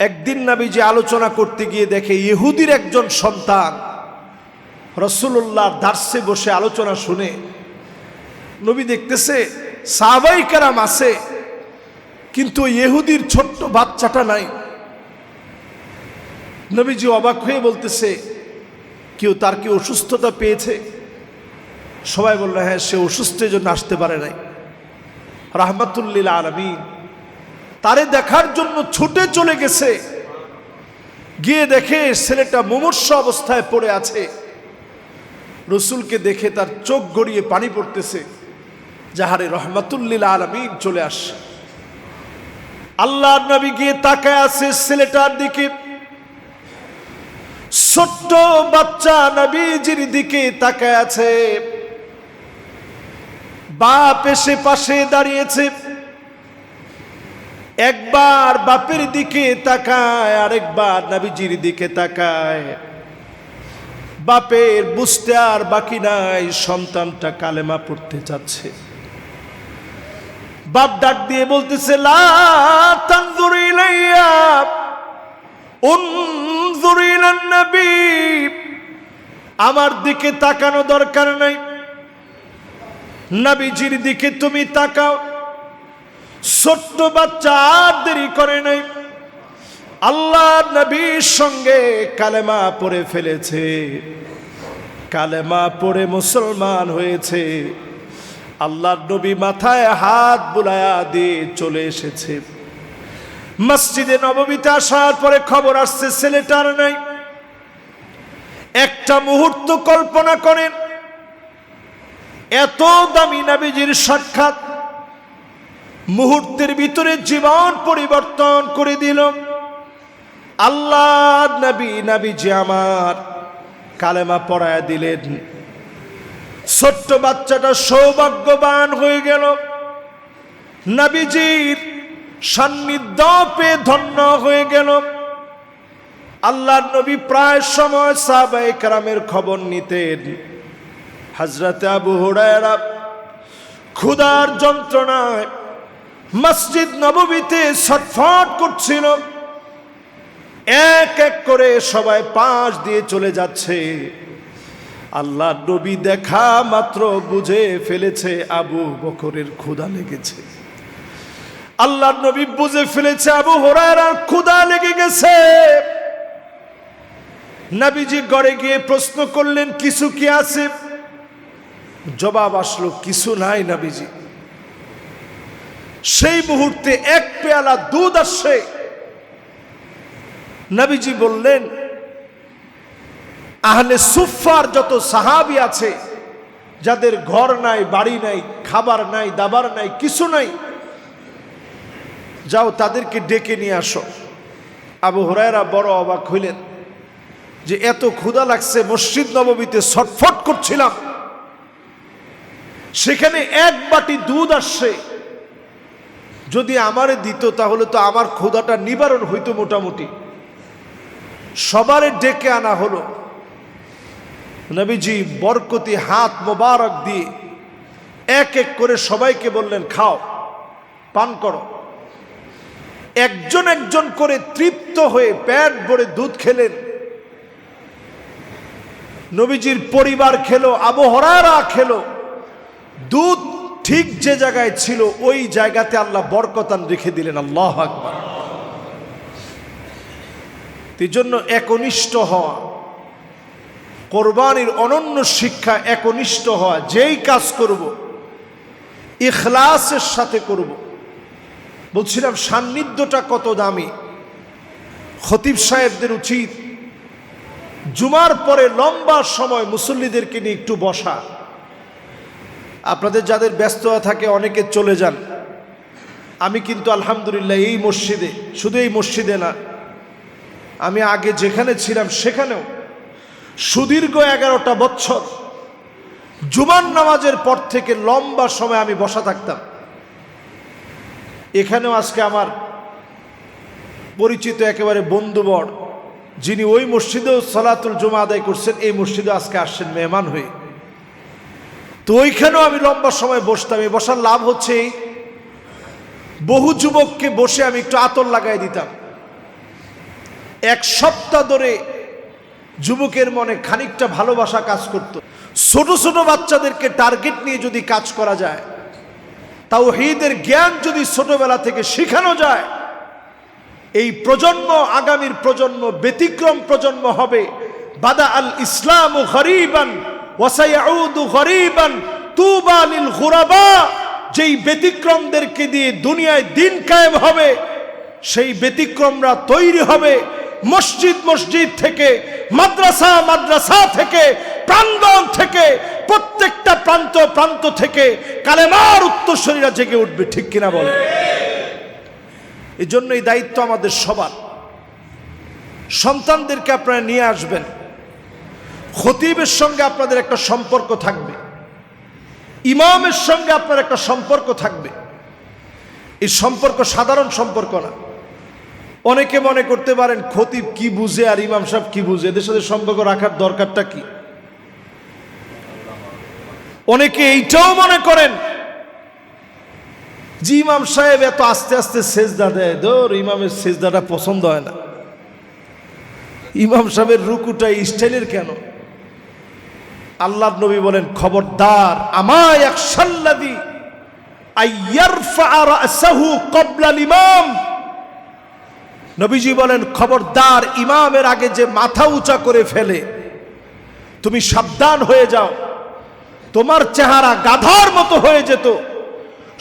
একদিন নাবিজি আলোচনা করতে গিয়ে দেখে ইহুদির একজন সন্তান রসুল্লাহ দার্সে বসে আলোচনা শুনে, নবী দেখতেছে, সাহাবাই কারাম আছে, কিন্তু ইহুদির ছোট্ট বাচ্চাটা নাই। নবীজি অবাক হয়ে বলতেছে, কেউ তার কি অসুস্থতা পেয়েছে? সবাই বলল হ্যাঁ সে অসুস্থের জন্য আসতে পারে নাই। রাহমাতুল্লিল আলমিন তারে দেখার জন্য ছুটে চলে গেছে। গিয়ে দেখে ছেলেটা মুমূর্ষ অবস্থায় পড়ে আছে। রসুলকে দেখে তার চোখ গড়িয়ে পানি পড়তেছে। যাহারে রহমাতুল্লিল আলমিন চলে আসে আল্লাহ নবী গিয়ে তাকায় আছে ছেলেটার দিকে। ছোট্ট বাচ্চা নবীজির দিকে তাকায় আছে। বাপ এসে পাশে দাঁড়িয়েছে। একবার বাপের দিকে তাকায়, আরেকবার নবীজির দিকে তাকায়। বাপের বুঝতে আর বাকি নাই, সন্তানটা কালেমা পড়তে চাচ্ছে বাপ ডাক দিয়ে বলতেছে আমার দিকে তাকানো দরকার নাই। নবীজির দিকে তুমি তাকাও। ছোট্ট বাচ্চা দেরি করে নাই। আল্লাহ নবীর সঙ্গে কালেমা পড়ে ফেলেছে। কালেমা পড়ে মুসলমান হয়েছে। আল্লাহ নবী মাথায় হাত বুলায়া দিয়ে চলে এসেছে। মসজিদে নবমীতে আসার পরে খবর আসছে, ছেলেটার নাই। একটা মুহূর্ত কল্পনা করেন, এত দামি নাবিজির সাক্ষাৎ মুহূর্তের ভিতরে জীবন পরিবর্তন করে দিল। আল্লাহ নবী নবীজি আমার কালেমা পড়ায় দিলেন। ছোট্ট বাচ্চাটা সৌভাগ্যবান হয়ে গেল। নবীজির সান্নিধ্য পেয়ে ধন্য হয়ে গেল। আল্লাহ নবী প্রায় সময় সাহাবায়ে কারামের খবর নিতেন। হজরত আবু হুরায়রা ক্ষুধার যন্ত্রণায় মসজিদ নববীতে ছটফট করছিল। এক এক করে সবাই পাশ দিয়ে চলে যাচ্ছে। আল্লাহ নবী দেখা মাত্র বুঝে ফেলেছে, আবু বকরের ক্ষুধা লেগেছে। আল্লাহ নবী বুঝে ফেলেছে, আবু হরার ক্ষুধা লেগে গেছে। নাবিজি গড়ে গিয়ে প্রশ্ন করলেন, কিছু কি আছে? জবাব আসলো, কিছু নাই নাবিজি। সেই মুহূর্তে এক পেয়ালা দুধ আসছে নবীজি বললেন, আহলে সুফার যত সাহাবি আছে, যাদের ঘর নাই, বাড়ি নাই, খাবার নাই, দাবার নাই, কিছু নাই, যাও তাদেরকে ডেকে নিয়ে আসো। আবু হরায়রা বড় অবাক হইলেন যে এত ক্ষুধা লাগছে, মসজিদ নবমীতে ছটফট করছিলাম। সেখানে এক বাটি দুধ আসছে যদি আমারে দিত, তাহলে তো আমার ক্ষুধাটা নিবারণ হইতো মোটামুটি। সবারে ডেকে আনা হলো। নবীজি বরকতি, হাত মোবারক দিয়ে এক এক করে সবাইকে বললেন, খাও, পান করো। একজন একজন করে তৃপ্ত হয়ে প্যাট ভরে দুধ খেলেন। নবীজির পরিবার খেলো আবহরারা খেলো। দুধ ঠিক যে জায়গায় ছিল, ওই জায়গাতে আল্লাহ বরকতান রেখে দিলেন। আল্লাহ এই জন্য একনিষ্ঠ হওয়া, কোরবানির অনন্য শিক্ষা একনিষ্ঠ হওয়া, যেই কাজ করব, ইখলাসের সাথে করব। বলছিলাম, সান্নিধ্যটা কত দামি। খতিব সাহেবদের উচিত, জুমার পরে লম্বা সময় মুসল্লিদেরকে নিয়ে একটু বসা। আপনাদের যাদের ব্যস্ততা থাকে, অনেকে চলে যান। আমি কিন্তু আলহামদুলিল্লাহ এই মসজিদে, শুধু এই মসজিদে না, আমি আগে যেখানে ছিলাম সেখানেও সুদীর্ঘ এগারোটা বছর জুমান নামাজের পর থেকে লম্বা সময় আমি বসা থাকতাম। এখানেও আজকে আমার পরিচিত একেবারে বন্ধুবর যিনি ওই মসজিদেও সলাতুল জমা আদায় করছেন, এই মসজিদে আজকে আসছেন, মেহমান হয়ে। তো ওইখানেও আমি লম্বা সময় বসতাম। এই বসার লাভ হচ্ছে বহু যুবককে বসে আমি একটু আতর লাগাই দিতাম। এক সপ্তাহ ধরে যুবকের মনে খানিকটা ভালোবাসা কাজ করত। ছোট ছোট বাচ্চাদেরকে টার্গেট নিয়ে যদি কাজ করা যায় তাও হিদের জ্ঞান যদি ছোটবেলা থেকে শেখানো যায়, এই প্রজন্ম, আগামীর প্রজন্ম ব্যতিক্রম প্রজন্ম হবে। বাদা আল ইসলাম ও গরিবান ওয়াসাইয়াউদু গরিবান তুবা লিল গুরাবা, যেই ব্যতিক্রমদেরকে দিয়ে দুনিয়ায় দিন কায়েম হবে, সেই ব্যতিক্রমরা তৈরি হবে মসজিদ মসজিদ থেকে, মাদ্রাসা মাদ্রাসা থেকে, প্রাঙ্গণ থেকে, প্রত্যেকটা প্রান্ত প্রান্ত থেকে কালেমার উত্তরসরীরা জেগে উঠবে, ঠিক কিনা বলে? এই জন্য এই দায়িত্ব আমাদের সবার। সন্তানদেরকে আপনারা নিয়ে আসবেন। খতিবের সঙ্গে আপনাদের একটা সম্পর্ক থাকবে। ইমামের সঙ্গে আপনার একটা সম্পর্ক থাকবে। এই সম্পর্ক সাধারণ সম্পর্ক না। অনেকে মনে করতে পারেন, খতিব কি বুঝে আর ইমাম সাহেব কি বুঝে? এদের সাথে সম্পর্ক রাখার দরকারটা কি? অনেকে এইটাও মনে করেন জি ইমাম সাহেব এত আস্তে আস্তে সেজদা দেয়। ধর, ইমামের সেজদাটা পছন্দ হয় না। ইমাম সাহেবের রুকুটা স্টাইলের কেন? আল্লাহ নবী বলেন, খবরদার, আমায় এক সাল্লাদি নবীজি বলেন, খবরদার, ইমামের আগে যে মাথা উঁচা করে ফেলে, তুমি সাবধান হয়ে যাও। তোমার চেহারা গাধার মতো হয়ে যেত।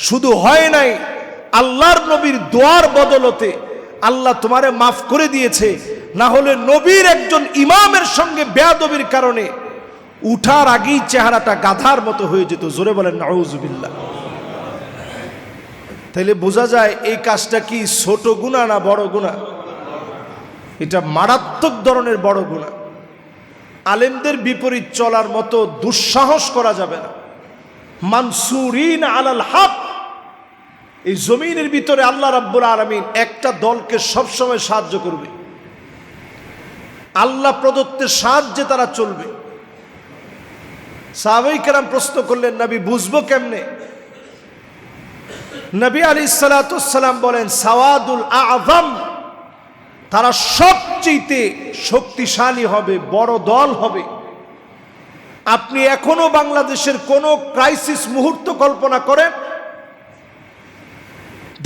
শুধু হয় নাই, আল্লাহর নবীর দোয়ার বদলতে আল্লাহ তোমারে মাফ করে দিয়েছে। না হলে নবীর একজন ইমামের সঙ্গে বেয়াদবির কারণে উঠার আগেই চেহারাটা গাধার মতো হয়ে যেত। জোরে বলেন, নাউজুবিল্লাহ। তাইলে বোঝা যায় এই কাজটা কি ছোট গুণা না বড় গুণা? এটা মারাত্মক ধরনের বড় গুণা। আলেমদের বিপরীত চলার মতো দুঃসাহস করা যাবে না। মানসুরিন আলাল হাক। এই জমিনের ভিতরে আল্লাহ রাব্বুল আলমিন একটা দলকে সবসময় সাহায্য করবে। আল্লাহ প্রদত্তের সাহায্যে তারা চলবে। সাহাবাই কেরাম প্রশ্ন করলেন, নবী, বুঝব কেমনে? নবী আলী সালাতাম বলেন, সাওয়াদুল আজম তারা সবচেয়ে শক্তিশালী হবে, বড় দল হবে। আপনি এখনও বাংলাদেশের কোন ক্রাইসিস মুহূর্ত কল্পনা করেন?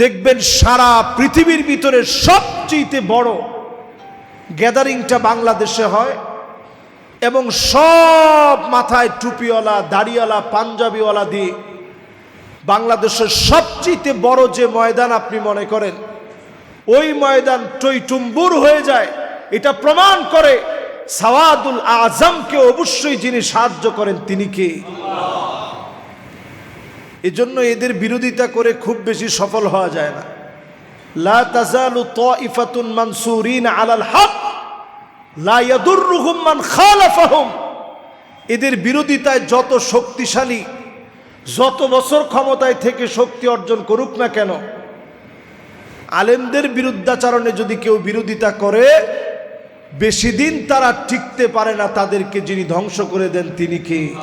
দেখবেন সারা পৃথিবীর ভিতরে সবচেয়ে বড় গ্যাদারিংটা বাংলাদেশে হয় এবং সব মাথায় টুপিওয়ালা, দাড়িওয়ালা, পাঞ্জাবিওয়ালা দিয়ে বাংলাদেশের সবচেয়ে বড় যে ময়দান আপনি মনে করেন, ওই ময়দান টইটুম্বুর হয়ে যায়। এটা প্রমাণ করে সাওয়াদুল আজমকে অবশ্যই যিনি সাহায্য করেন তিনি কে। এজন্য এদের বিরোধিতা করে খুব বেশি সফল হওয়া যায় না। লা তাজালু তাইফাতুন মানসুরিন আলাল হক। এদের বিরোধিতায় যত শক্তিশালী, যত বছর ক্ষমতায় থেকে শক্তি অর্জন করুক না কেন, আলেমদের বিরুদ্ধাচারণে যদি কেউ বিরোধিতা করে, বেশি দিন তারা টিকতে পারে না তাদেরকে যিনি ধ্বংস করে দেন তিনি কে?